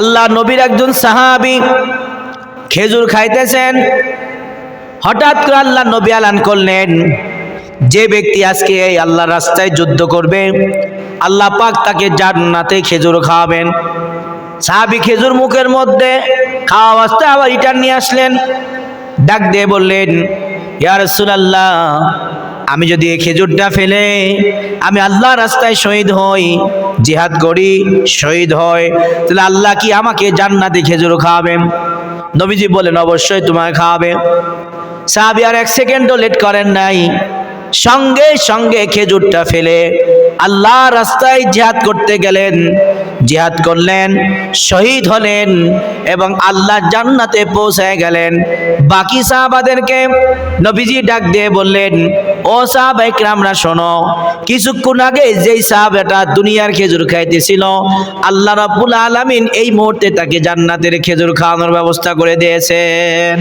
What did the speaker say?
আল্লাহ নবীর একজন সাহাবি খেজুর খাইতেছেন। হঠাৎ করে আল্লাহ নবী আলান করলেন, যে ব্যক্তি আজকে এই আল্লাহর রাস্তায় যুদ্ধ করবে, আল্লাহ পাক তাকে জান্নাতে খেজুর খাওয়াবেন। সাহাবি খেজুর মুখের মধ্যে খাওয়া অবস্থায় আবার রিটার্ন নিয়ে আসলেন। ডাক দিয়ে বললেন, ইয়া রাসূলুল্লাহ আমি যদি এই খেজুরটা ফেলে, আমি আল্লাহ রাস্তায় শহীদ হই, জিহাদ করি, শহীদ হয় তাহলে আল্লাহ কি আমাকে জান্নাতে খেজুর খাওয়াবেন নবীজি বলেন, অবশ্যই তোমায় খাওয়াবে। সাহাবি আর এক সেকেন্ডও লেট করেন নাই। সঙ্গে সঙ্গে খেজুরটা ফেলে আল্লাহ রাস্তায় জিহাদ করতে গেলেন। জিহাদ করলেন, শহীদ হলেন এবং আল্লাহ জান্নাতে পৌঁছায় গেলেন। বাকি সাহাবাদেরকে নবীজি ডাক দিয়ে বললেন ও সাহাবাইকরামরা শোনো, কিছুক্ষণ আগে যেই সাহাবাটা দুনিয়ার খেজুর খাইতেছিল, আল্লাহ রাব্বুল আলামিন এই মুহূর্তে তাকে জান্নাতের খেজুর খাওয়ানোর ব্যবস্থা করে দিয়েছেন।